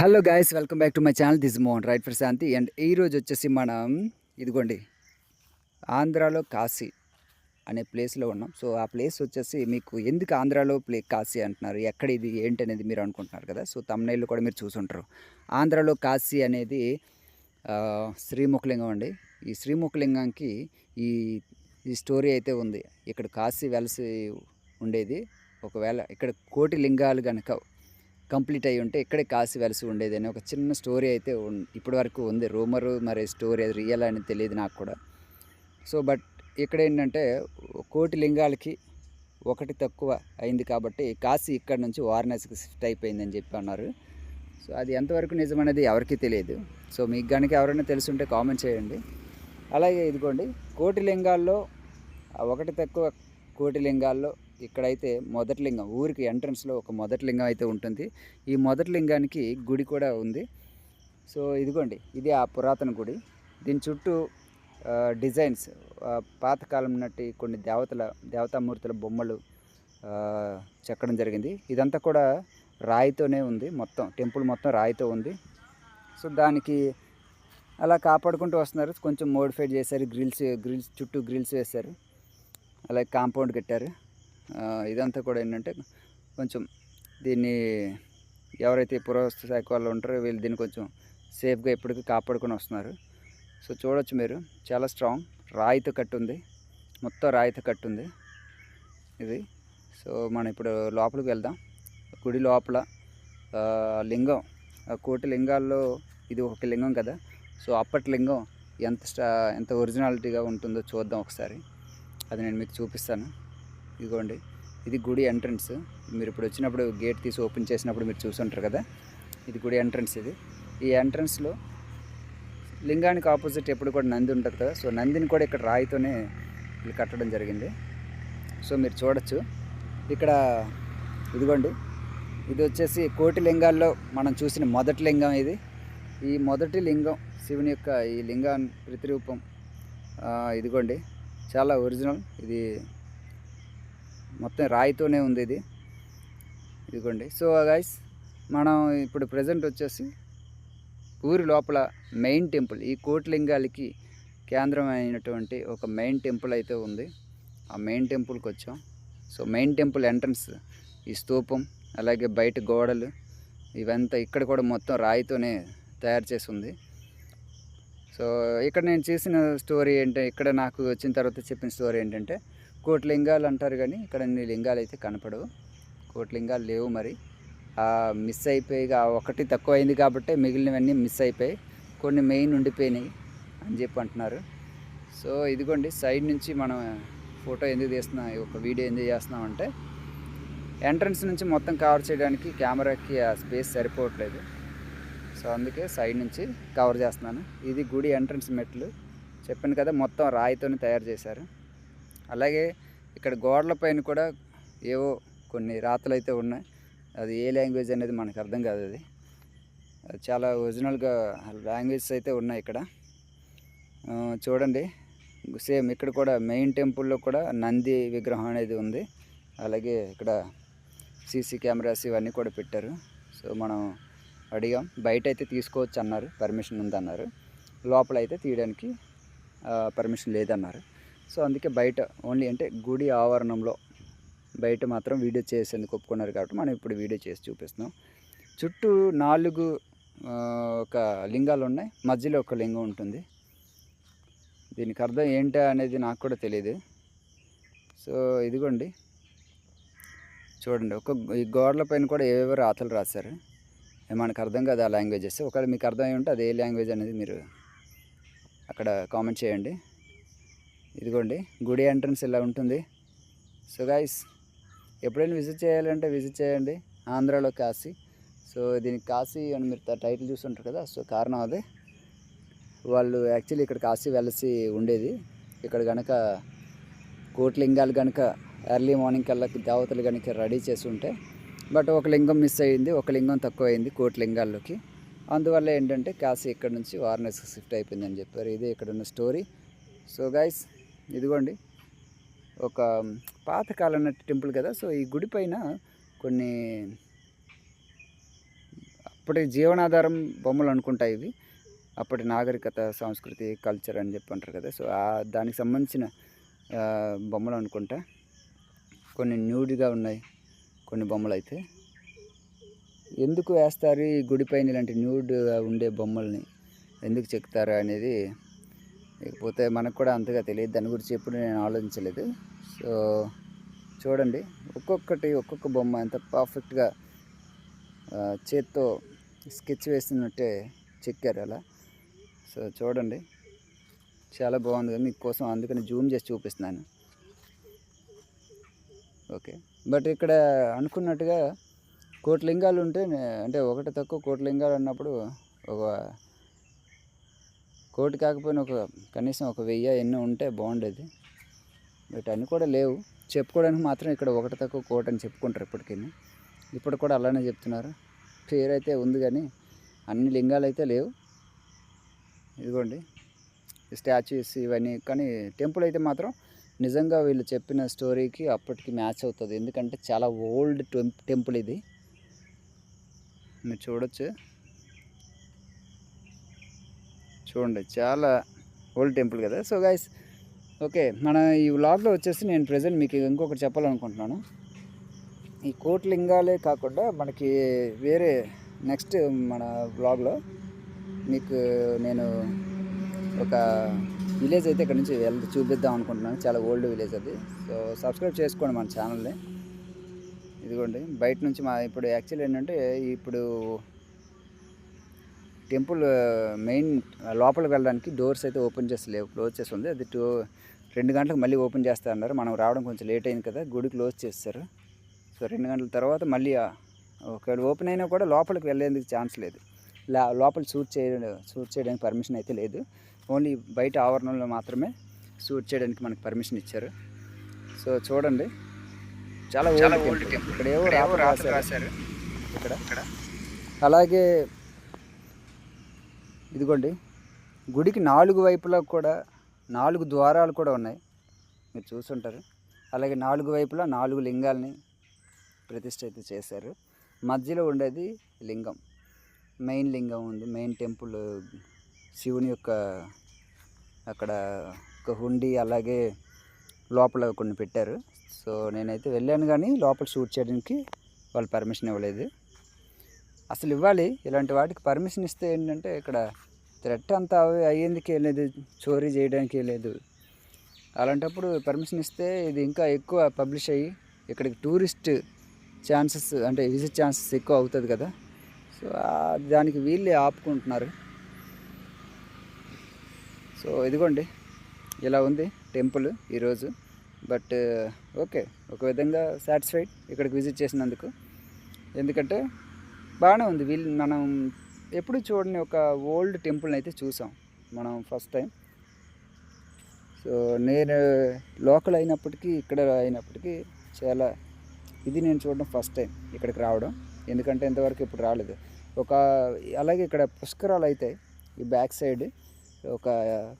Hello guys welcome back to my channel this Mohan right for Shanti and ఈ రోజు వచ్చేసి మనం ఇదిగోండి ఆంధ్రాలో కాశీ అనే ప్లేస్లో ఉన్నాం. సో ఆ ప్లేస్ వచ్చేసి మీకు ఎందుకు ఆంధ్రాలో ప్లే కాశీ అంటున్నారు? ఎక్కడ ఇది ఏంటి అనేది మీరు అనుకుంటున్నారు కదా? సో తమిళనాడులో కూడా మీరు చూసుంటారు. ఆంధ్రాలో కాశీ అనేది శ్రీముఖలింగం అండి. ఈ శ్రీముఖలింగంకి ఈ ఈ స్టోరీ అయితే ఉంది. ఇక్కడ కాశీ వెలసి ఉండేది. ఒకవేళ ఇక్కడ కోటి లింగాలు కనుక కంప్లీట్ అయి ఉంటే ఇక్కడే కాశీ వెలసి ఉండేది అని ఒక చిన్న స్టోరీ అయితే ఇప్పటి వరకు ఉంది. రూమరు మరి స్టోరీ అది రియల్ అని తెలియదు నాకు కూడా. సో బట్ ఇక్కడ ఏంటంటే కోటి లింగాలకి ఒకటి తక్కువ అయింది కాబట్టి కాశీ ఇక్కడ నుంచి వారణాసికి షిఫ్ట్ అయిపోయిందని చెప్పి అన్నారు. సో అది ఎంతవరకు నిజమనేది ఎవరికీ తెలియదు. సో మీకు కనుక ఎవరైనా తెలుసుంటే కామెంట్ చేయండి. అలాగే ఇదిగోండి కోటి లింగాల్లో ఒకటి తక్కువ కోటి లింగాల్లో ఇక్కడైతే మొదటి లింగం ఊరికి ఎంట్రన్స్లో ఒక మొదటి లింగం అయితే ఉంటుంది. ఈ మొదటి లింగానికి గుడి కూడా ఉంది. సో ఇదిగోండి ఇది ఆ పురాతన గుడి. దీని చుట్టూ డిజైన్స్ పాతకాలం నాటి కొన్ని దేవతల దేవతామూర్తుల బొమ్మలు చెక్కడం జరిగింది. ఇదంతా కూడా రాయితోనే ఉంది మొత్తం టెంపుల్ మొత్తం రాయితో ఉంది. సో దానికి అలా కాపాడుకుంటూ వస్తున్నారు. కొంచెం మోడిఫైడ్ చేశారు గ్రిల్స్ గ్రిల్స్ చుట్టూ గ్రిల్స్ వేశారు. అలాగే కాంపౌండ్ కట్టారు. ఇదంతా కూడా ఏంటంటే కొంచెం దీన్ని ఎవరైతే పురావస్తు శాఖ వాళ్ళు ఉంటారో వీళ్ళు దీన్ని కొంచెం సేఫ్గా ఎప్పటికీ కాపాడుకొని వస్తున్నారు. సో చూడొచ్చు మీరు. చాలా స్ట్రాంగ్. రాయితో కట్టుంది. మొత్తం రాయితో కట్టుంది ఇది. సో మనం ఇప్పుడు లోపలికి వెళ్దాం. గుడి లోపల లింగం. కోటి లింగాల్లో ఇది ఒక లింగం కదా. సో అప్పటి లింగం ఎంత స్టా ఎంత ఒరిజినాలిటీగా ఉంటుందో చూద్దాం ఒకసారి. అది నేను మీకు చూపిస్తాను. ఇదిగోండి ఇది గుడి ఎంట్రన్స్. మీరు ఇప్పుడు వచ్చినప్పుడు గేట్ తీసి ఓపెన్ చేసినప్పుడు మీరు చూసుంటారు కదా? ఇది గుడి ఎంట్రన్స్ ఇది. ఈ ఎంట్రన్స్లో లింగానికి ఆపోజిట్ ఎప్పుడు కూడా నంది ఉంటుంది కదా? సో నందిని కూడా ఇక్కడ రాయితోనే వీళ్ళు కట్టడం జరిగింది. సో మీరు చూడొచ్చు. ఇక్కడ ఇదిగోండి. ఇది వచ్చేసి కోటి లింగాల్లో మనం చూసిన మొదటి లింగం ఇది. ఈ మొదటి లింగం శివుని యొక్క ఈ లింగా ప్రతిరూపం ఇదిగోండి. చాలా ఒరిజినల్. ఇది మొత్తం రాయితోనే ఉంది ఇది. ఇదిగోండి. సో గైస్ మనం ఇప్పుడు ప్రజెంట్ వచ్చేసి ఊరి లోపల మెయిన్ టెంపుల్ ఈ కోటిలింగాలకి కేంద్రం అయినటువంటి ఒక మెయిన్ టెంపుల్ అయితే ఉంది. ఆ మెయిన్ టెంపుల్కి వచ్చాం. సో మెయిన్ టెంపుల్ ఎంట్రన్స్ ఈ స్తూపం అలాగే బయట గోడలు ఇవంతా ఇక్కడ కూడా మొత్తం రాయితోనే తయారు చేసి ఉంది. సో ఇక్కడ నేను చేసిన స్టోరీ ఏంటంటే ఇక్కడ నాకు వచ్చిన తర్వాత చెప్పిన స్టోరీ ఏంటంటే కోట్లింగాలు అంటారు కానీ ఇక్కడ అన్ని లింగాలు అయితే కనపడవు. కోట్లింగాలు లేవు మరి. మిస్ అయిపోయి ఒకటి తక్కువ అయింది కాబట్టి మిగిలినవన్నీ మిస్ అయిపోయి కొన్ని మెయిన్ ఉండిపోయినాయి అని చెప్పి అంటున్నారు. సో ఇదిగోండి సైడ్ నుంచి మనం ఫోటో ఎందుకు తీస్తున్నాం ఒక వీడియో ఎందుకు చేస్తున్నాం అంటే ఎంట్రన్స్ నుంచి మొత్తం కవర్ చేయడానికి కెమెరాకి ఆ స్పేస్ సరిపోవట్లేదు. సో అందుకే సైడ్ నుంచి కవర్ చేస్తున్నాను. ఇది గుడి ఎంట్రన్స్ మెట్లు. చెప్పాను కదా మొత్తం రాయితోనే తయారు చేశారు. అలాగే ఇక్కడ గోడల పైన కూడా ఏవో కొన్ని రాతలు అయితే ఉన్నాయి. అది ఏ లాంగ్వేజ్ అనేది మనకు అర్థం కాదు అది. చాలా ఒరిజినల్గా లాంగ్వేజెస్ అయితే ఉన్నాయి ఇక్కడ. చూడండి. సేమ్ ఇక్కడ కూడా మెయిన్ టెంపుల్లో కూడా నంది విగ్రహం అనేది ఉంది. అలాగే ఇక్కడ సీసీ కెమెరాస్ ఇవన్నీ కూడా పెట్టారు. సో మనం అడిగాం. బయట అయితే తీసుకోవచ్చు అన్నారు. పర్మిషన్ ఉందన్నారు. లోపల అయితే తీయడానికి పర్మిషన్ లేదన్నారు. సో అందుకే బయట ఓన్లీ అంటే గుడి ఆవరణంలో బయట మాత్రం వీడియో చేసేందుకు ఒప్పుకున్నారు కాబట్టి మనం ఇప్పుడు వీడియో చేసి చూపిస్తున్నాం. చుట్టూ నాలుగు ఒక లింగాలు ఉన్నాయి. మధ్యలో ఒక లింగం ఉంటుంది. దీనికి అర్థం ఏంటా అనేది నాకు కూడా తెలియదు సో ఇదిగోండి. చూడండి ఒక ఈ గోడల పైన కూడా ఏవేవో రాతలు రాశారు. మనకు అర్థం కాదు ఆ లాంగ్వేజెస్. ఒకవేళ మీకు అర్థమై ఉంటే అది ఏ లాంగ్వేజ్ అనేది మీరు అక్కడ కామెంట్ చేయండి. ఇదిగోండి గుడి ఎంట్రన్స్ ఇలా ఉంటుంది. సో గాయస్ ఎప్పుడైనా విజిట్ చేయాలంటే విజిట్ చేయండి. ఆంధ్రాలో కాశీ. సో దీనికి కాశీ అని మీరు టైటిల్ చూస్తుంటారు కదా సో కారణం అదే. వాళ్ళు యాక్చువల్లీ ఇక్కడ కాశీ వెలసి ఉండేది. ఇక్కడ కనుక కోట్లింగాలు కనుక ఎర్లీ మార్నింగ్ కల్లా దేవతలు కనుక రెడీ చేసి ఉంటే బట్ ఒక లింగం మిస్ అయ్యింది ఒక లింగం తక్కువ అయింది కోటి లింగాల్లోకి. అందువల్ల ఏంటంటే కాశీ ఇక్కడ నుంచి వారణాసికి షిఫ్ట్ అయిపోయిందని చెప్పారు. ఇదే ఇక్కడ ఉన్న స్టోరీ సో గైస్ ఇదిగోండి. ఒక పాతకాలం టెంపుల్ కదా సో ఈ గుడి పైన కొన్ని అప్పటి జీవనాధారం బొమ్మలు అనుకుంటాయి ఇవి. అప్పటి నాగరికత సంస్కృతి కల్చర్ అని చెప్పి అంటారు కదా సో ఆ దానికి సంబంధించిన బొమ్మలు అనుకుంటా. కొన్ని న్యూడ్గా ఉన్నాయి కొన్ని బొమ్మలు అయితే. ఎందుకు వేస్తారు ఈ గుడిపైన ఇలాంటి న్యూడ్గా ఉండే బొమ్మల్ని? ఎందుకు చెక్తారు అనేది లేకపోతే మనకు కూడా అంతగా తెలియదు. దాని గురించి ఎప్పుడు నేను ఆలోచించలేదు. సో చూడండి. ఒక్కొక్కటి ఒక్కొక్క బొమ్మ ఎంత పర్ఫెక్ట్గా చేత్తో స్కెచ్ వేసినట్టే చెక్కారు అలా. సో చూడండి. చాలా బాగుంది కదా మీకోసం అందుకని జూమ్ చేసి చూపిస్తున్నాను. ఓకే. బట్ ఇక్కడ అనుకున్నట్టుగా కోటి లింగాలు ఉంటే అంటే ఒకటి తక్కువ కోటి లింగాలు అన్నప్పుడు ఒక కోటి కాకపోయినా ఒక కనీసం ఒక వెయ్యి ఎన్నో ఉంటే బాగుండేది. బట్ అన్నీ కూడా లేవు. చెప్పుకోవడానికి మాత్రం ఇక్కడ ఒకటి తక్కువ కోటి అని చెప్పుకుంటారు ఇప్పటికీ ఇప్పుడు కూడా అలానే చెప్తున్నారు. పేరు అయితే ఉంది కానీ అన్ని లింగాలు అయితే లేవు. ఇదిగోండి. స్టాచ్యూస్ ఇవన్నీ కానీ టెంపుల్ అయితే మాత్రం నిజంగా వీళ్ళు చెప్పిన స్టోరీకి అప్పటికి మ్యాచ్ అవుతుంది. ఎందుకంటే చాలా ఓల్డ్ టెంపుల్ ఇది. మీరు చూడొచ్చు. చూడండి చాలా ఓల్డ్ టెంపుల్ కదా. సో గైస్ ఓకే మన ఈ వ్లాగ్లో వచ్చేసి నేను ప్రజెంట్ మీకు ఇంకొకటి చెప్పాలనుకుంటున్నాను. ఈ కోట్లింగాలే కాకుండా మనకి వేరే నెక్స్ట్ మన బ్లాగ్లో మీకు నేను ఒక విలేజ్ అయితే ఇక్కడ నుంచి వెళ్తే చూపిద్దాం అనుకుంటున్నాను. చాలా ఓల్డ్ విలేజ్ అది. సో సబ్స్క్రైబ్ చేసుకోండి మన ఛానల్ని ఇదిగోండి బయట నుంచి మా ఇప్పుడు యాక్చువల్ ఏంటంటే ఇప్పుడు టెంపుల్ మెయిన్ లోపలికి వెళ్ళడానికి డోర్స్ అయితే ఓపెన్ చేసి లేవు క్లోజ్ చేసి ఉంది. అది టూ రెండు గంటలకు మళ్ళీ ఓపెన్ చేస్తా అన్నారు. మనం రావడం కొంచెం లేట్ అయింది కదా గుడి క్లోజ్ చేస్తారు. సో రెండు గంటల తర్వాత మళ్ళీ ఒకవేళ ఓపెన్ అయినా కూడా లోపలికి వెళ్ళేందుకు ఛాన్స్ లేదు. లోపల షూట్ చేయడం షూట్ చేయడానికి పర్మిషన్ అయితే లేదు. ఓన్లీ బయట ఆవరణంలో మాత్రమే షూట్ చేయడానికి మనకి పర్మిషన్ ఇచ్చారు. సో చూడండి. చాలా ఓల్డ్ టెంపుల్. ఇక్కడ ఏవో రాశారు. ఇక్కడ. అలాగే ఇదిగోండి. గుడికి నాలుగు వైపులా కూడా నాలుగు ద్వారాలు కూడా ఉన్నాయి. మీరు చూసుంటారు. అలాగే నాలుగు వైపులా నాలుగు లింగాల్ని ప్రతిష్ఠ అయితే చేశారు. మధ్యలో ఉండేది లింగం. మెయిన్ లింగం ఉంది. మెయిన్ టెంపుల్ శివుని యొక్క అక్కడ ఒక హుండి అలాగే లోపల కొన్ని పెట్టారు. సో నేనైతే వెళ్ళాను కానీ లోపల షూట్ చేయడానికి వాళ్ళు పర్మిషన్ ఇవ్వలేదు. అసలు ఇవ్వాలి. ఇలాంటి వాటికి పర్మిషన్ ఇస్తే ఏంటంటే ఇక్కడ థ్రెట్ అంతా అవి అయ్యేందుకే లేదు. చోరీ చేయడానికి లేదు. అలాంటప్పుడు పర్మిషన్ ఇస్తే ఇది ఇంకా ఎక్కువ పబ్లిష్ అయ్యి ఇక్కడికి టూరిస్ట్ ఛాన్సెస్ అంటే విజిట్ ఛాన్సెస్ ఎక్కువ అవుతుంది కదా. సో దానికి వీళ్ళే ఆపుకుంటున్నారు. సో ఇదిగోండి. ఇలా ఉంది టెంపుల్ ఈరోజు. But okay. ఒక విధంగా సాటిస్ఫైడ్ ఇక్కడికి విజిట్ చేసినందుకు. ఎందుకంటే బాగానే ఉంది. వీళ్ళు మనం ఎప్పుడు చూడని ఒక ఓల్డ్ టెంపుల్ని అయితే చూసాం మనం ఫస్ట్ టైం. సో నేను లోకల్ అయినప్పటికీ ఇక్కడ అయినప్పటికీ చాలా ఇది నేను చూడడం ఫస్ట్ టైం ఇక్కడికి రావడం. ఎందుకంటే ఇంతవరకు ఇప్పుడు రాలేదు. ఒక అలాగే ఇక్కడ పుష్కరాలు అవుతాయి ఈ బ్యాక్ సైడ్ ఒక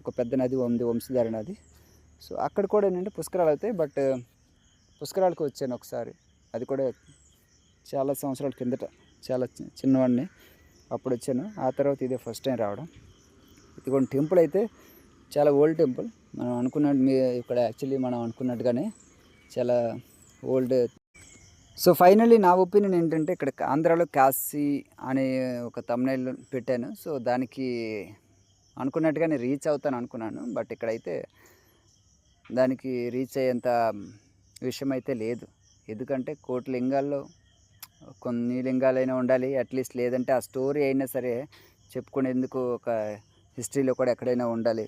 ఒక పెద్ద నది ఉంది వంశధార నది. సో అక్కడ కూడా ఏంటంటే పుష్కరాలు అవుతాయి. బట్ పుష్కరాలకు వచ్చాను ఒకసారి. అది కూడా చాలా సంవత్సరాల కిందట. చాలా చి- చిన్నవాడిని అప్పుడు వచ్చాను. ఆ తర్వాత ఇదే ఫస్ట్ టైం రావడం. ఇదిగోండి టెంపుల్ అయితే చాలా ఓల్డ్ టెంపుల్ మనం అనుకున్నట్టు మీ ఇక్కడ యాక్చువల్లీ మనం అనుకున్నట్టుగానే చాలా ఓల్డ్ సో ఫైనల్లీ నా ఒపీనియన్ ఏంటంటే ఇక్కడ ఆంధ్రాలో కాశీ అనే ఒక తమ్నైల్ పెట్టాను. సో దానికి అనుకున్నట్టుగానే రీచ్ అవుతాను అనుకున్నాను. బట్ ఇక్కడైతే దానికి రీచ్ అయ్యేంత విషయం అయితే లేదు. ఎందుకంటే కోటి లింగాల్లో కొన్ని లింగాలైనా ఉండాలి అట్లీస్ట్ లేదంటే ఆ స్టోరీ అయినా సరే చెప్పుకునేందుకు ఒక హిస్టరీలో కూడా ఎక్కడైనా ఉండాలి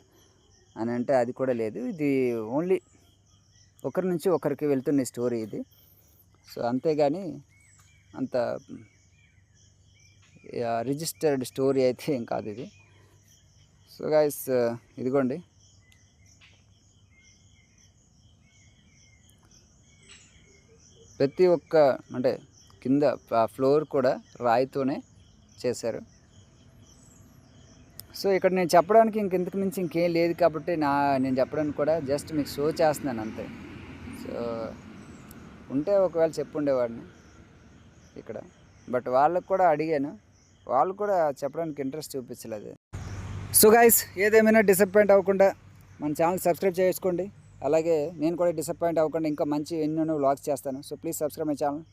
అని అంటే అది కూడా లేదు. ఇది ఓన్లీ ఒకరి నుంచి ఒకరికి వెళ్తున్న స్టోరీ ఇది. సో అంతేగాని అంత రిజిస్టర్డ్ స్టోరీ అయితే ఏం కాదు ఇది. సో గాయస్ ఇదిగోండి. ప్రతి ఒక్క అంటే కింద ఫ్లోర్ కూడా రాయితోనే చేశారు. సో ఇక్కడ నేను చెప్పడానికి ఇంకెంతకు మించి ఇంకేం లేదు కాబట్టి నా నేను చెప్పడానికి కూడా జస్ట్ మీకు షో చేస్తున్నాను అంతే. సో ఉంటే ఒకవేళ చెప్పుండేవాడిని ఇక్కడ. బట్ వాళ్ళకు కూడా అడిగాను. వాళ్ళు కూడా చెప్పడానికి ఇంట్రెస్ట్ చూపించలేదు. సో గాయస్ ఏదేమైనా డిసప్పాయింట్ అవ్వకుండా మన ఛానల్ సబ్స్క్రైబ్ చేసుకోండి. అలాగే నేను కూడా డిసప్పాయింట్ అవ్వకుండా ఇంకా మంచి ఎన్నెన్నో వ్లాగ్స్ చేస్తాను. So please subscribe my channel